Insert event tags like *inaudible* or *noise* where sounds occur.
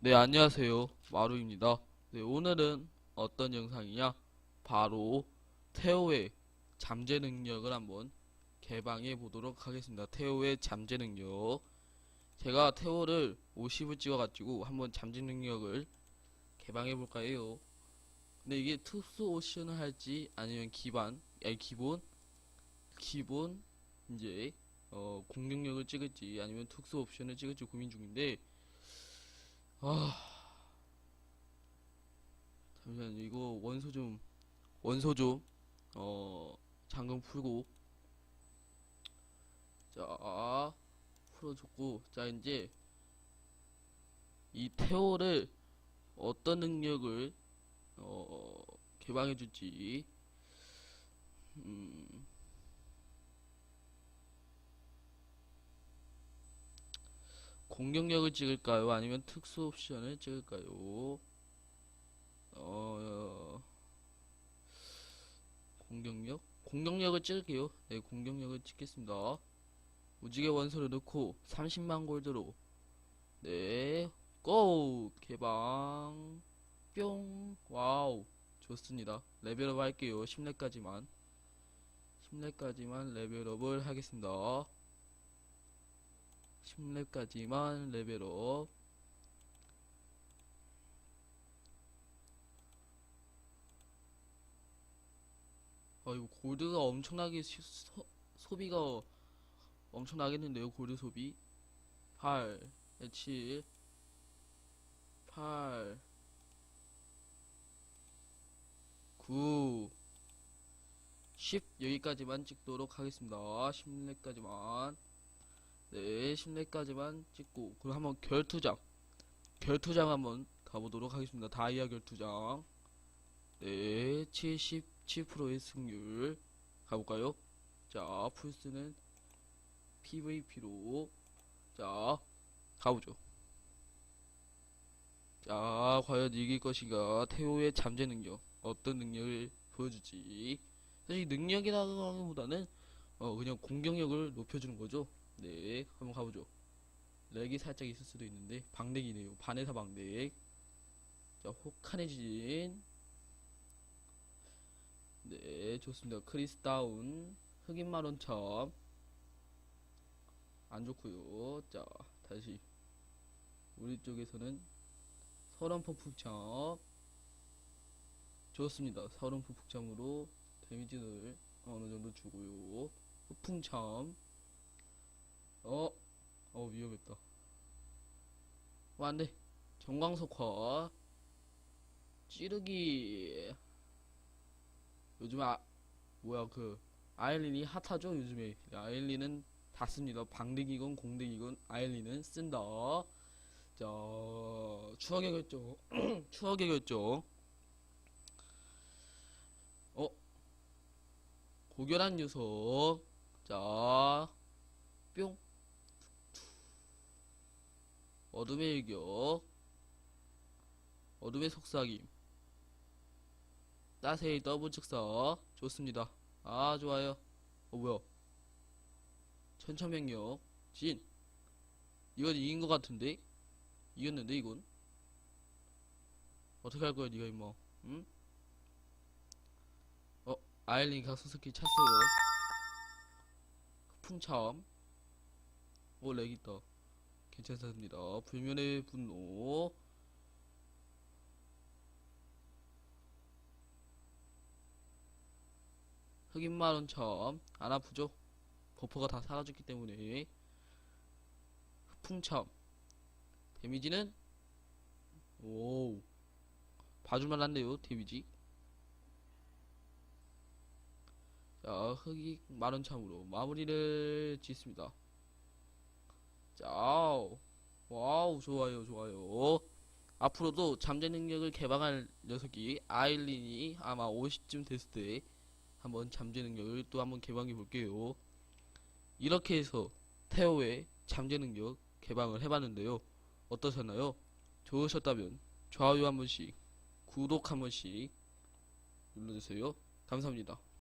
네, 안녕하세요. 마루입니다. 네, 오늘은 어떤 영상이냐? 바로 테오의 잠재 능력을 한번 개방해 보도록 하겠습니다. 테오의 잠재 능력. 제가 테오를 50을 찍어 가지고 한번 잠재 능력을 개방해 볼까 해요. 근데 이게 특수 오션을 할지 아니면 기반, 아니 기본, 기본 이제 어, 공격력을 찍을지 아니면 특수 옵션을 찍을지 고민 중인데 아. 잠시만요. 이거 원소 좀 원소 좀어 잠금 풀고. 자 풀어줬고. 자 이제 이 테오를 어떤 능력을 어 개방해 줄지. 음 공격력을 찍을까요? 아니면 특수 옵션을 찍을까요? 어, 공격력? 공격력을 찍을게요. 네, 공격력을 찍겠습니다. 무지개 원소를 넣고 30만 골드로 네, 고! 개방 뿅! 와우! 좋습니다. 레벨업 할게요. 10렙까지만 10렙까지만 레벨업을 하겠습니다. 10렙까지만 레벨업. 아 이거 골드가 엄청나게 시- 소, 소비가 엄청나겠는데요 골드 소비? 8 7 8 9 10 여기까지만 찍도록 하겠습니다. 10렙까지만 네, 10렙까지만 찍고 그럼 한번 결투장 결투장 한번 가보도록 하겠습니다. 다이아 결투장 네, 77%의 승률 가볼까요? 자, 풀스는 PVP로 자, 가보죠. 자, 과연 이길 것인가? 태호의 잠재 능력 어떤 능력을 보여줄지 사실 능력이라기보다는 어, 그냥 공격력을 높여주는 거죠. 네, 한번 가보죠. 렉이 살짝 있을 수도 있는데 방렉이네요. 반에서 방렉. 자, 지진. 네, 좋습니다. 크리스 다운. 흑인 마론참. 안 좋고요. 자, 다시 우리 쪽에서는 서런 폭풍참. 좋습니다. 서른 폭풍참으로 데미지를 어느 정도 주고요. 폭풍참. 어, 어 위험했다. 어, 안돼. 정광석화. 찌르기. 요즘 아, 뭐야 그 아일린이 핫하죠 요즘에. 아일린은 다 씁니다. 방대기건 공대기건 아일린은 쓴다. 자, 추억의 결정. *clears throat* 추억의 결정. 어, 고결한 녀석. 자, 뿅. 어둠의 일격 어둠의 속삭임. 따세이 더블 즉사. 좋습니다. 아 좋아요. 어 뭐야? 천천명력 진. 이건 이긴 것 같은데? 이겼는데 이건? 어떻게 할 거야 니가 임마? 응? 어 아일린 각성스킬 찼어요. 풍참. 오 렉 있다 괜찮습니다. 불면의 분노. 흑인 마론참 안 아프죠? 버퍼가 다 사라졌기 때문에. 흑풍참 데미지는? 오 봐줄만 한데요 데미지? 자 흑인 마론참으로 마무리를 짓습니다 자, 와우, 좋아요, 좋아요. 앞으로도 잠재 능력을 개방할 녀석이 아일린이 아마 50쯤 됐을 때 한번 잠재 능력을 또 한번 개방해 볼게요. 이렇게 해서 테오의 잠재 능력 개방을 해봤는데요. 어떠셨나요? 좋으셨다면 좋아요 한 번씩, 구독 한 번씩 눌러주세요. 감사합니다.